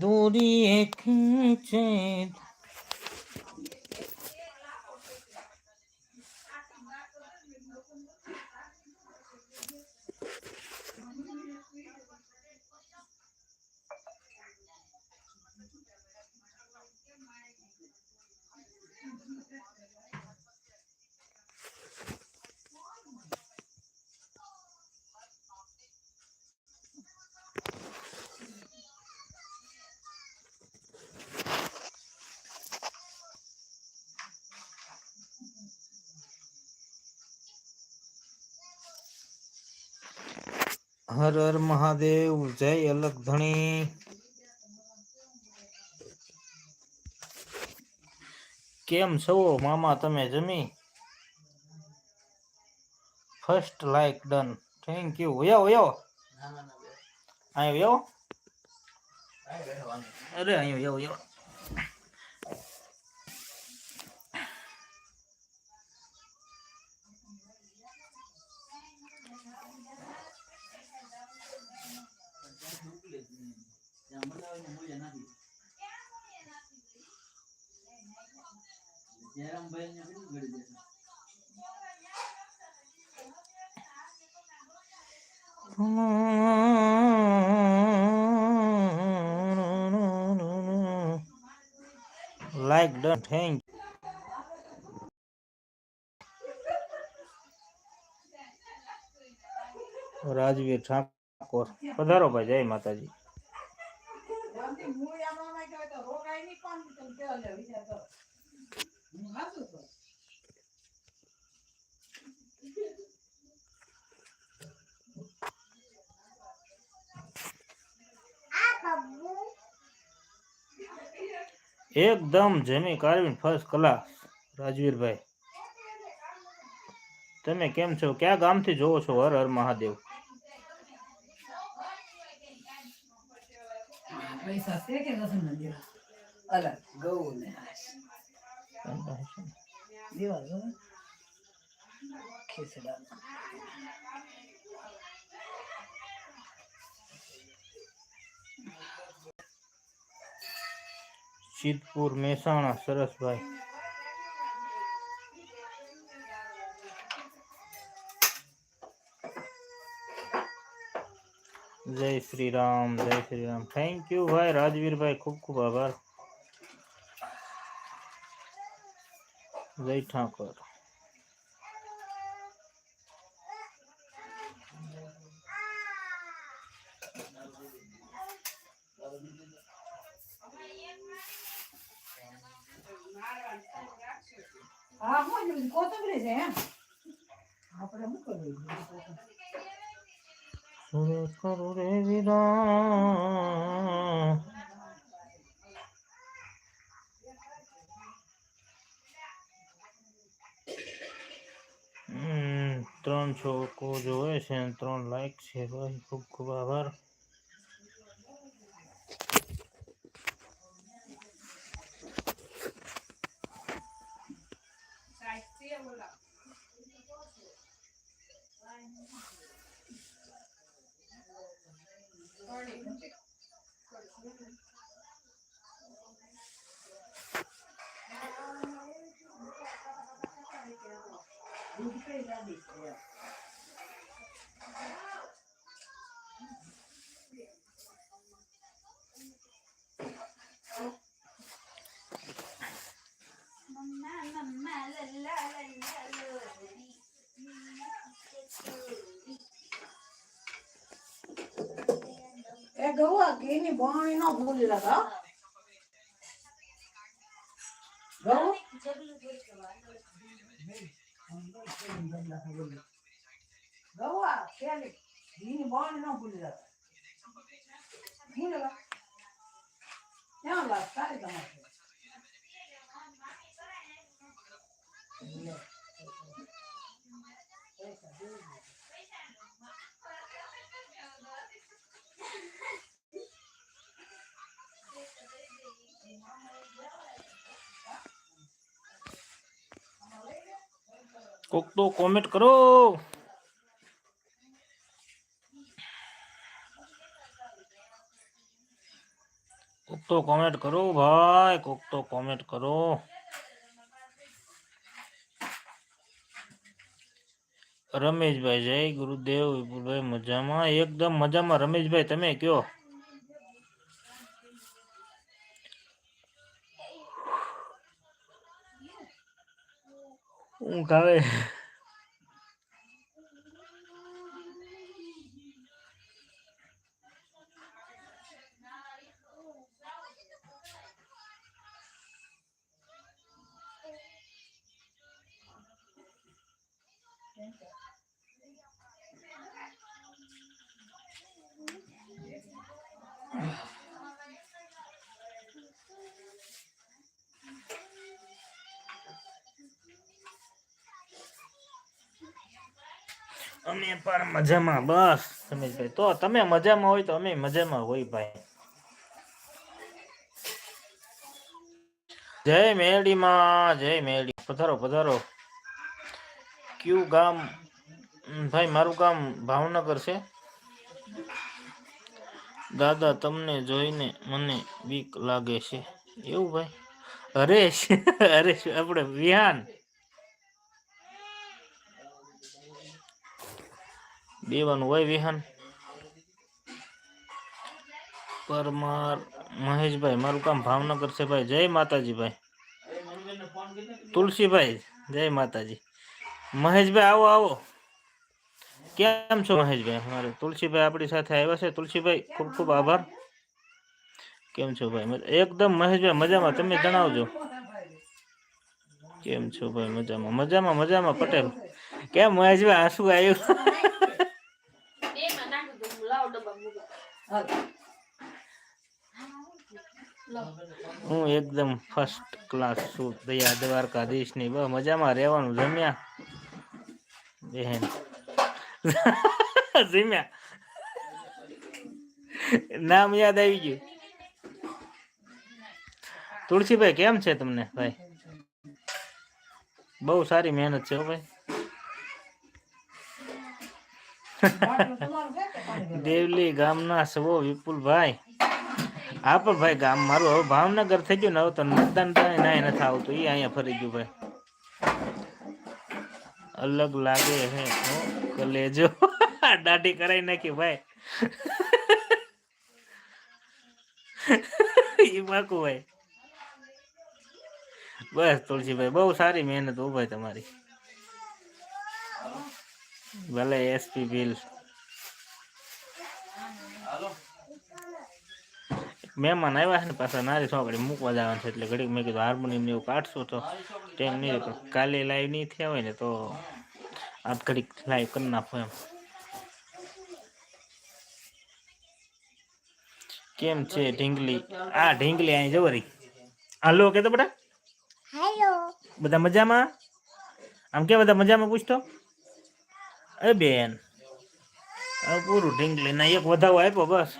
দড়ি এঁকেছে હર હર મહાદેવ જય અલગ ધણી કેમ છો મામા તમે જમી? First like done thank you Oyo વયો અહીં વયો અરે અહીં વયો વયો like done thank Rajveer Thakor પધારો ભાઈ જય માતાજી એકદમ જમી કારવીન ફર્સ્ટ ક્લાસ રાજવીરભાઈ તમે કેમ છો? કયા ગામથી જોવો છો? હર હર મહાદેવ. દેવા અલગ ગૌ ને દેવા જો ખીચડા સિદ્ધપુર મહેસાણા સરસભાઈ જય શ્રી રામ જય શ્રી રામ થેન્ક યુ ભાઈ રાજવીરભાઈ ખૂબ ખૂબ આભાર જય ઠાકોર હા, હું કોથમરી છે એમ. ત્રણ છોકો જોવે છે ત્રણ લાઈક છે. ભાઈ ખૂબ ખૂબ આભાર. એ ગૌા ઘીની બાણી નો ભૂલી લગા ગૌા પેલી ઘીની બાણી નો ભૂલી લગા ભૂલી લગા ક્યાં લાગ કોક તો કોમેન્ટ કરો. કોક તો કોમેન્ટ કરો ભાઈ, કોક તો કોમેન્ટ કરો. રમેશભાઈ, જય ગુરુદેવ, વિપુલભાઈ, મજામાં? એકદમ મજામાં. રમેશભાઈ, તમે કયો? ઊંઘ આવે અમે પણ મજામાં, બસ. ભાઈ તો તમે મજામાં હોય તો અમે મજામાં હોય ભાઈ. જય મેરડીમાં, જય મેળી પધારો પધારો. કયું ગામ? ભાઈ, મારું ગામ ભાવનગર છે. દાદા તમને જોઈને મને બીક લાગે છે. એવું ભાઈ? હરેશ હરેશ, આપણે વિહાન. બેવાનું હોય વિહાન પરમાર મહેશભાઈ મારું કામ ભાવનગર છે ભાઈ જય માતાજી ભાઈ તુલસીભાઈ જય માતાજી મહેશભાઈ આવો આવો। કેમ છો મહેશભાઈ? મારે તુલસીભાઈ આપણી સાથે આવ્યા છે. તુલસીભાઈ, ખૂબ ખૂબ આભાર. કેમ છો ભાઈ? મજા- એકદમ મહેશભાઈ, મજામાં. તમે જણાવજો. કેમ છો ભાઈ? મજામાં મજામાં મજામાં, પટેલ. કેમ મહેશભાઈ? આંસુ આવ્યું? હા. એકદમ ફર્સ્ટ ક્લાસ છું. દયા દ્વારકાધીશની બસ મજામાં રહેવાનું. જમ્યા? બેન. જમ્યા? નામ યાદ આવી ગયું. તુલસીભાઈ, કેમ છે તમને, ભાઈ? બહુ સારી મહેનત છે હો, ભાઈ. બાટલું તમારું છે કે પાણી ભરવાનું? દેવલી ગામના સવો વિપુલભાઈ. હા પણ ભાઈ ગામ મારું. હવે ભાવનગર થઈ ગયું ને હવે તો મતદાન થાય નાય નથી આવતું. એ અહીંયા ફરી ગયું ભાઈ. અલગ લાગે હે હો કલેજો. દાઢી કરાઈ નાખી ભાઈ. ઈ પાકું ભાઈ. બસ તુલસીભાઈ, બહુ સારી મહેનત હો ભાઈ તમારી. ભલે એસપી બિલ મહેમાન આવ્યા છે ને પાછા નારી છોકરી મૂકવા જવાનું છે એટલે ઘડીક મેં કીધું હાર્મોનિયમ ને એવું કાઢશું તો ટાઈમ નહીં રહે. પણ કાલે લાઈવ નહીં થયા હોય ને તો આજ ઘડીક લાઈવ કરી નાખો એમ. કેમ છે ઢીંગલી? આ ઢીંગલી અહીં જવરી હાલો કે તો બેટા? હેલો. બધા મજામાં? આમ કે બધા મજામાં પૂછતો? એ બેન પૂરું ઢીંગલી ના એક વધારો આપ્યો બસ.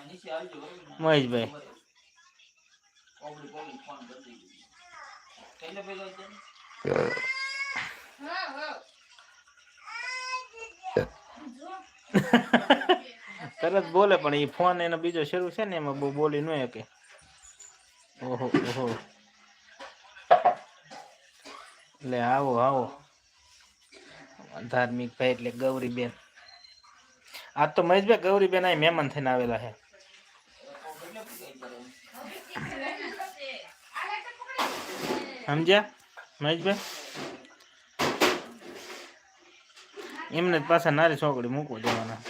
મહેશભાઈ તરત બોલે, પણ એ ફોન એનો બીજો શરૂ છે ને, એમાં બહુ બોલી ન શકે ઓહો ઓહો. એટલે આવો આવો. ધાર્મિક ભાઈ એટલે ગૌરીબેન. આજ તો મહેશભાઈ ગૌરીબેન આ મહેમાન થઈને આવેલા છે સમજ્યા મહેશભાઈ એમને જ પાછા નારી છોકરી મૂકવા દેવાના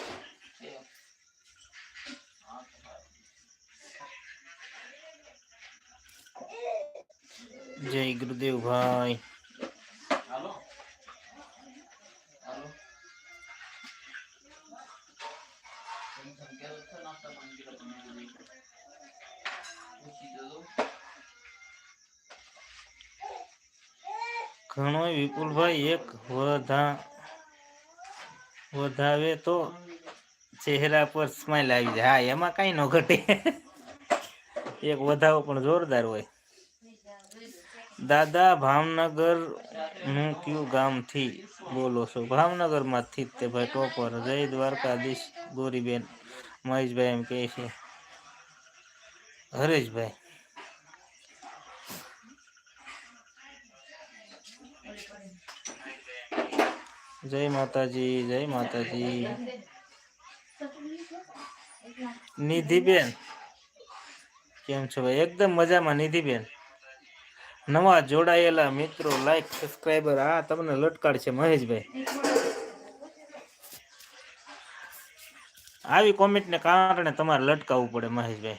જય ગુરુદેવ ભાઈ ઘણો એક વધા વધાવે તો ચહેરા પર સ્માઈલ આવી જાય. હા, એમાં કઈ ન ઘટે. એક વધાવો પણ જોરદાર હોય. દાદા ભાવનગરનું કયું ગામથી બોલો છો? ભાવનગરમાંથી જ તે ભાઈ ટોપર. જય દ્વારકાધીશ ગોરીબેન. મહેશભાઈ એમ કહે છે. હરેશભાઈ. જય માતાજી જય માતાજી. નિધિબેન, કેમ છો ભાઈ? એકદમ મજામાં, નિધિબેન. નવા જોડાયેલા મિત્રો લાઈક સબસ્ક્રાઈબર આ તમને લટકાડશે મહેશભાઈ. આવી કોમેન્ટને કારણે તમારે લટકાવવું પડે મહેશભાઈ.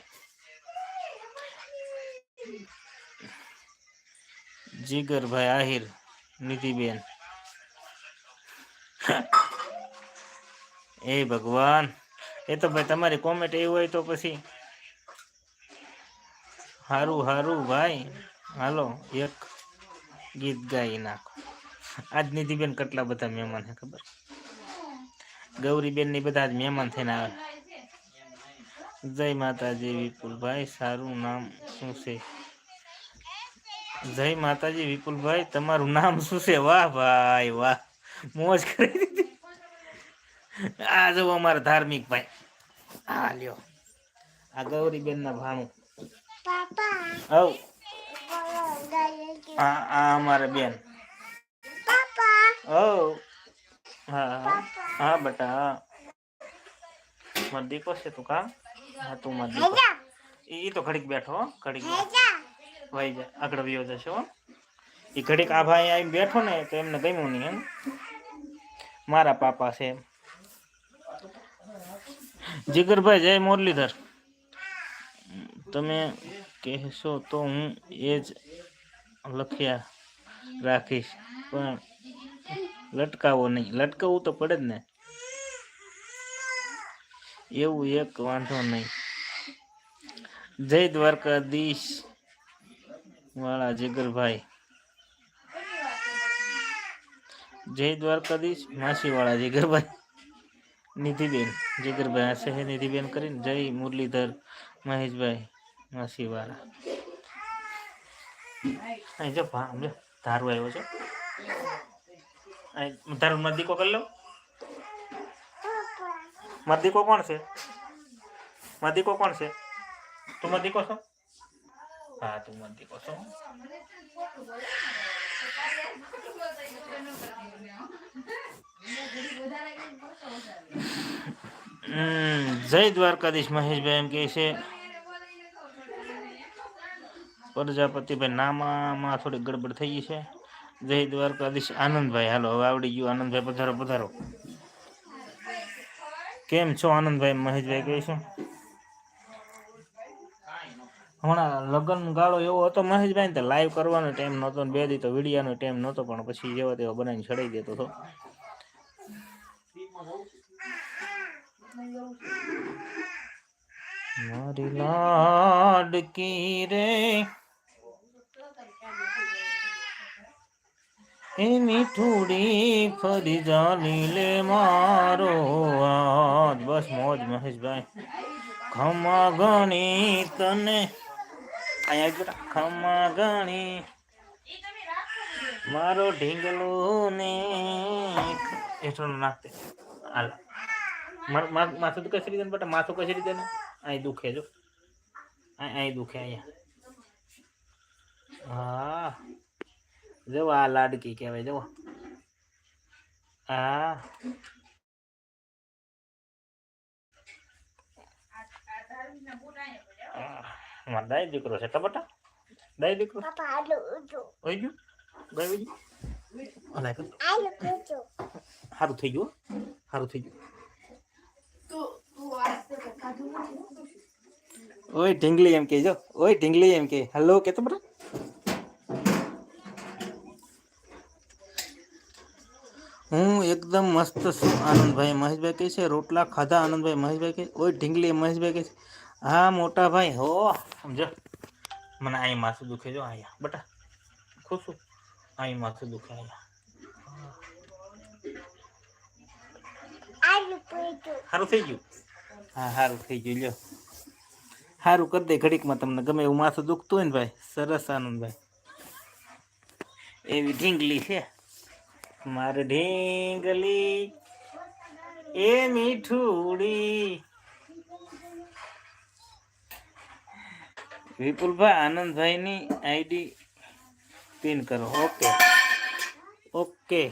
જીગરભાઈ આહિર, નિધિબેન. એ ભગવાન. એ તો ભાઈ તમારી કોમેન્ટ એવી હોય તો પછી હારું હારું ભાઈ. હાલો, એક ગીત ગાઈ નાખો. આજ નિધિબેન કેટલા બધા મહેમાન છે ખબર? ગૌરીબેનની બધા જ મહેમાન થઈને આવે. જય માતાજી વિપુલભાઈ, સારું નામ શું છે? જય માતાજી વિપુલભાઈ, તમારું નામ શું છે? વાહ ભાઈ, વાહ. મોજ કરી દીધી. આ જો અમારા ધાર્મિક ભાઈ. આ લ્યો. આ ગૌરીબેન ના ભાણું હવ. આ આ અમારા બેન. ઓ હા હા. હા બેટા હા. મારો છે તું કા હા તું મારો ઈ તો ઘડીક બેઠો ઘડીક વહી જાય આગળ વયો જશે હો. એ ઘડીક આ ભાઈ આવીને બેઠો ને તો એમને ગમ્યું નહીં એમ. મારા પાપા છે. જીગરભાઈ, જય મુરલીધર. તમે કહેશો તો હું એ જ લખ્યા રાખીશ, પણ લટકાવો નહીં. લટકાવવું તો પડે જ ને. એવું એક વાંધો નહીં. જય દ્વારકાધીશ વાળા જીગરભાઈ. જય દ્વારકાધીશ માસી વાળા જીગરભાઈ. નિધિબેન, જીગરભાઈ, આ હે નિધિબેન કરીને જય મુરલીધર, મહેશભાઈ માસી વાળા અહીં જો ધારો આવ્યો છે. ધારો મારો દીકો કરી લો. મારો દીકો કોણ છે? મારો દીકો કોણ છે? તું મારો છો? હા, તું મારો દીકો છો. જય દ્વારકાધીશ મહેશભાઈ એમ કહે છે. પ્રજાપતિભાઈ નામામાં થોડી ગડબડ થઈ ગઈ છે. જય દ્વારકાધીશ આનંદભાઈ. હાલો, હવે આવડી ગયું. આનંદભાઈ, પધારો પધારો. કેમ છો આનંદભાઈ? મહેશભાઈ કહે હમણાં લગ્ન ગાળો એવો હતો મહેશભાઈ ને લાઈવ કરવાનો ટાઈમ નહોતો ને બે દી તો વિડીયાનો ટાઈમ નહોતો, પણ પછી જેવો તેવો બનાવીને ચડાઈ દેતો હતો. મારી લાડકી રે? એ મીઠુડી ફરી જાલી લે મારો હાથ. બસ મોજ મહેશભાઈ. ખમા ગણી તને અહીંયા બેટા ખમા ગણી મારો ઢીંગલો ને હેઠળ નાખતે હાલ માર- માર- માથું તો કઈ રીતે ને બેટા માથું કઈ રીતે ને અહીં દુખે જો અહીં અહીં દુખે અહીંયા હા જો આ લાડકી કહેવાય જો હા આહ, મારો દાઈ દીકરો છે ટપટા દાઈ દીકરો ઓય ગયું ગઈ વઈ ગયું અલાય કર સારું થઈ ગયું હો. સારું થઈ ગયું ઓય ઢીંગલી એમ કહેજો ઓય ઢીંગલી એમ કે હેલો કે તો બરા હું એકદમ મસ્ત છું આનંદભાઈ મહેશભાઈ કહે છે રોટલા ખાધા આનંદભાઈ મહેશભાઈ કહે ઓય ઢીંગલી મહેશભાઈ કહે છે હા મોટા ભાઈ હો સમજો મને અહીં માથું દુખે જો અહીંયા બટા ખુશું અહીં માથું દુખે અહીંયા સારું થઈ ગયું? હા સારું થઈ ગયું. લ્યો. સારું કરી દે ઘડીકમાં તમને. ગમે એવું માથું દુખતું હોય ને ભાઈ સરસ આનંદભાઈ. એવી ઢીંગલી છે. મારે ઢીંગલી એ મીઠુડી વિપુલભાઈ, આનંદભાઈની આઈડી પિન કરો. ઓકે. ઓકે.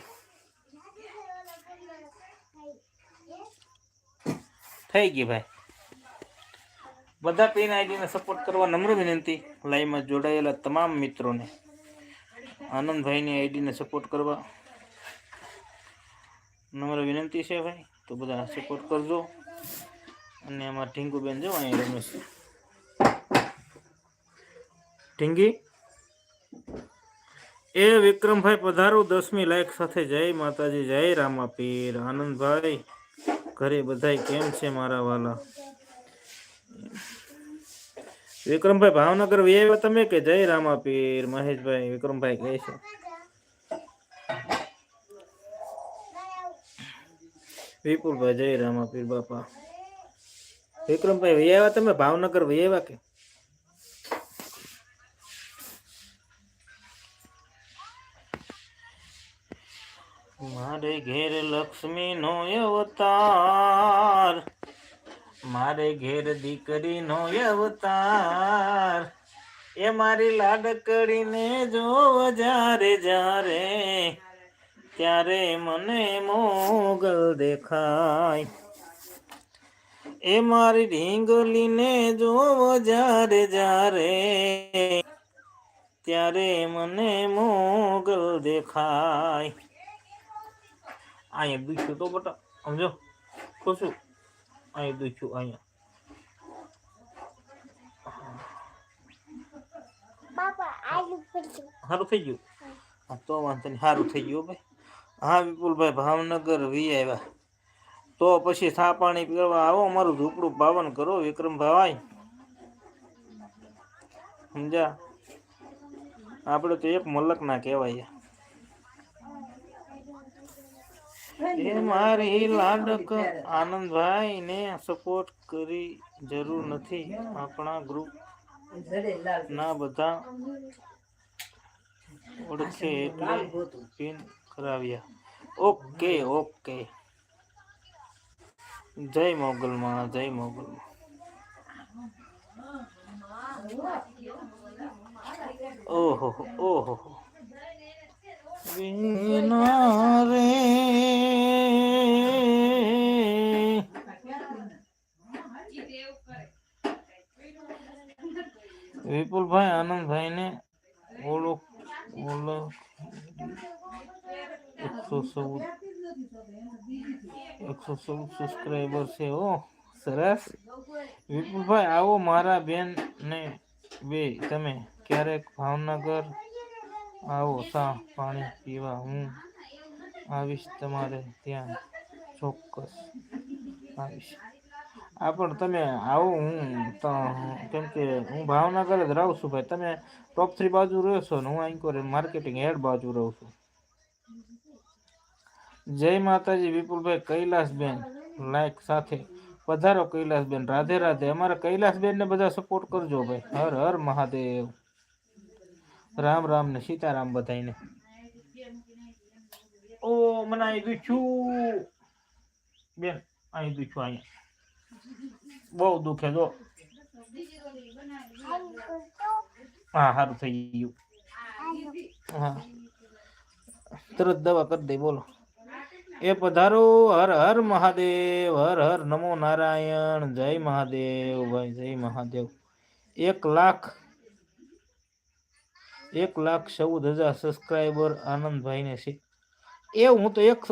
થઈ ગઈ ભાઈ. બધા પેન આઈડીને સપોર્ટ કરવા નમ્ર વિનંતી. લાઈવમાં જોડાયેલા તમામ મિત્રોને. આનંદભાઈની આઈડીને સપોર્ટ કરવા નમ્ર વિનંતી છે ભાઈ. તો બધા સપોર્ટ કરજો. અને એમાં ઢીંકુબેન જો અહીં રમેશ. ટીંગી. એ વિક્રમભાઈ પધારો, દસમી લાયક સાથે જય માતાજી, જય રામા પીર આનંદભાઈ, ઘરે બધાય કેમ છે મારા વાલા? વિક્રમભાઈ ભાવનગર વ્યાવ્યા તમે કે જય રામા પીર મહેશભાઈ, વિક્રમભાઈ કહે છે. વિપુલભાઈ, જય રામા પીર બાપા. વિક્રમભાઈ વ્યાવ્યા તમે? ભાવનગર વ્યાવ્યા કે મારે ઘેર લક્ષ્મી નો અવતાર, મારે ઘેર દીકરી નો અવતાર. એ મારી લાડકડીને જો જ્યારે જ્યારે, ત્યારે મને મોગલ દેખાય. એ મારી ઢીંગલીને જો જ્યારે જ્યારે, ત્યારે મને મોગલ દેખાય. અહીંયા દુખ્યું તો બટા સમજો? ખુશું? અહીંયા દુખ્યું અહીંયા. સારું થઈ ગયું? હા. તો વાંધો નહીં સારું થઈ ગયું ભાઈ. હા વિપુલભાઈ ભાવનગર વી આવ્યા. તો પછી સા પાણી પીવા આવો અમારું ઝૂંપડું પાવન કરો વિક્રમભાઈ સમજ્યા? આપણે તો એક મલક ના કહેવાય. એ મારી લાડક આનંદભાઈ ને સપોર્ટ કરી જરૂર નથી. આપણા ગ્રુપ ના બધા ઓળખે એટલે પિન કરાવ્યા. Okay okay. જય મોગલ માં જય મોગલમાં ઓહો ઓહો. વિના રે વિપુલભાઈ આનંદભાઈ ને ઓળખ ઓળખ એકસો ચૌદ એકસો ચૌદ સબસ્ક્રાઈબર છે ઓ સરસ વિપુલભાઈ આવો મારા બેન ને બે તમે ક્યારેક ભાવનગર આવો ચા પાણી પીવા, હું આવીશ તમારે ત્યાં ચોક્કસ આવીશ. આ પણ તમે આવો, હું કેમ કે હું ભાવનગર જ રહું છું ભાઈ. તમે ટોપ થ્રી બાજુ રહ્યો છો ને હું અહીં માર્કેટિંગ હેડ બાજુ રહું છું. જય માતાજી વિપુલભાઈ કૈલાસબેન લાયક સાથે. પધારો કૈલાસબેન, રાધે રાધે. અમારા કૈલાસબેનને બધા સપોર્ટ કરજો ભાઈ. હર હર મહાદેવ. રામ રામ ને સીતારામ બધાઈને ઓ, મને અહીં દુખ્યું બેન અહીં દુખ્યું અહીંયા. બહુ દુખે જો. હા સારું થઈ ગયું. હા. તરત દવા કરી દઈ બોલો. એ પધારો, હર હર મહાદેવ, હર હર નમો નારાયણ, જય મહાદેવ, ભાઈ, જય મહાદેવ. એક લાખ એક લાખ ચૌદ હજાર સબસ્ક્રાઈબર આનંદભાઈને છે. એ હું તો એક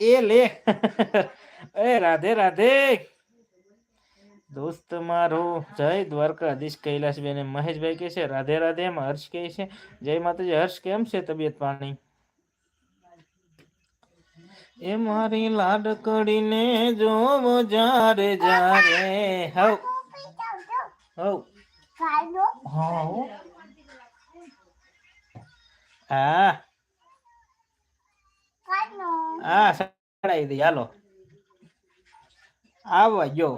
એ લે. એ રાધે રાધે. દોસ્ત મારો જય દ્વારકાધીશ કૈલાસબેન મહેશભાઈ કહે છે રાધે રાધે એમ હર્ષ કહે છે. જય માતાજી હર્ષ કેમ છે તબિયત પાણી? એ મારી લાડકડીને જોવો જારે જારે હવ. હવ હા હો. હા સડાઈ દઈ હાલો. આવવા જો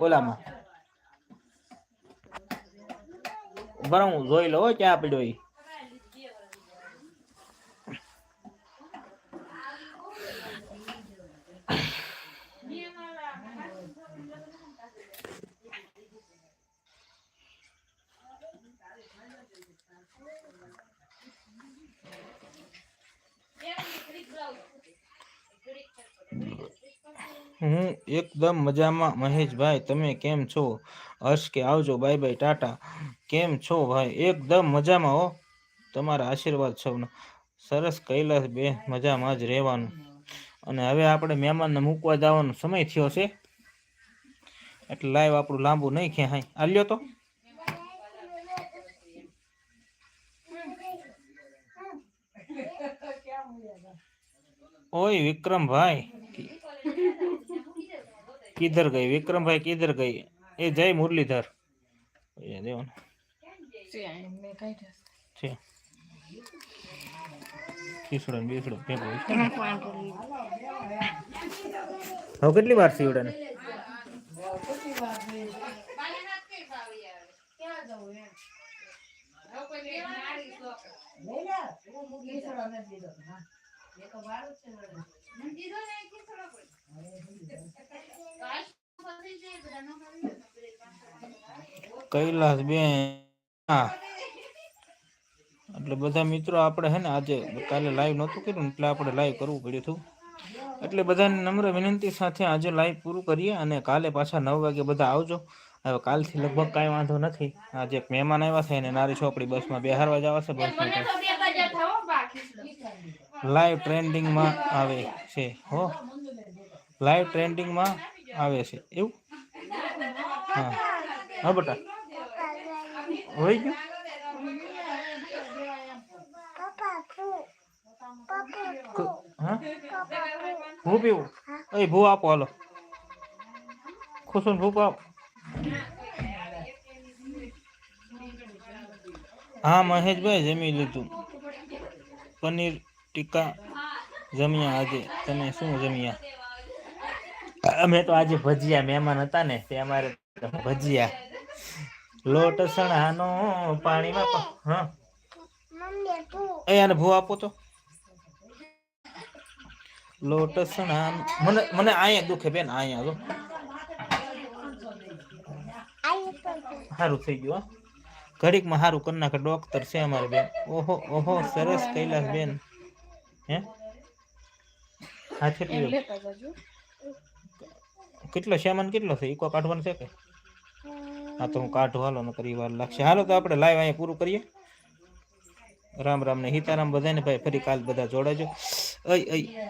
ઓલામાં. બરાબર હું જોઈ લો ક્યાં પડ્યો હું એકદમ મજામાં. મહેશભાઈ, તમે કેમ છો? હર્ષ કે આવજો. Bye bye, tata. કેમ છો ભાઈ? એકદમ મજામાં હો. તમારા આશીર્વાદ સૌના સરસ કૈલાસ બે, મજામાં જ રહેવાનું. અને હવે આપણે મહેમાનને મૂકવા જવાનો સમય થયો છે. એટલે લાઈવ આપણું લાંબુ નહીં ખેંચાય આલ્યો તો. ઓય, વિક્રમભાઈ. કિધર ગઈ વિક્રમભાઈ કિધર ગઈ એ જય મુરલીધર એ દેવાનું છે ખીસડો ને બીસડો ભેગો હોય છે ને. હવે કેટલી વાર સીવડે ને લઈ લે ખીસડો નથી દીધો હા કૈલાસ બેન હા. એટલે બધા મિત્રો આપણે હે ને આજે કાલે લાઈવ નહોતું કર્યું એટલે આપણે લાઈવ કરવું પડ્યું હતું. એટલે બધાને નમ્ર વિનંતી સાથે આજે લાઈવ પૂરું કરીએ અને કાલે પાછા નવ વાગે બધા આવજો. હવે કાલથી લગભગ કાંઈ વાંધો નથી. આજે એક મહેમાન આવ્યા છે અને નારી છોકરી બસમાં બેહારવા જવા છે બસમાં લાઈવ ટ્રેન્ડિંગમાં આવે છે હો. લાઈવ ટ્રેન્ડિંગમાં આવે છે. એવું? હા. હા બટા. હોય ગયું? હા? ભૂ પીવું? એ ભૂ આપો હાલો. ખુશું ભૂપ આપ. હા મહેશભાઈ જમી લીધું. પનીર ટીકા જમ્યા આજે. તમે શું જમ્યા? અમે તો આજે ભજીયા મહેમાન હતા ને તે અમારે ભજીયા. લોટ સણાનો પાણીમાં હા. એ આને ભૂ આપો તો. લોટ સણા મને મને અહીંયા દુખે બેન અહીંયા જો. સારું થઈ ગયું ઘડીક ઘડીકમાં સારું કરી નાખે ડોક્ટર છે અમારે બેન. ઓહો ઓહો સરસ કૈલાસ બેન. હે? હાથે પીવો કેટલો સામાન કેટલો છે? ઈકો કાઢવાનો છે કે? હા તો હું કાઢું હાલો ન કરી વાર લાગશે. હાલો તો આપણે લાઈવ અહીંયા પૂરું કરીએ. રામ રામ ને હિતારામ બધાને ભાઈ ફરી કાલ બધા જોડાજો. અય અય.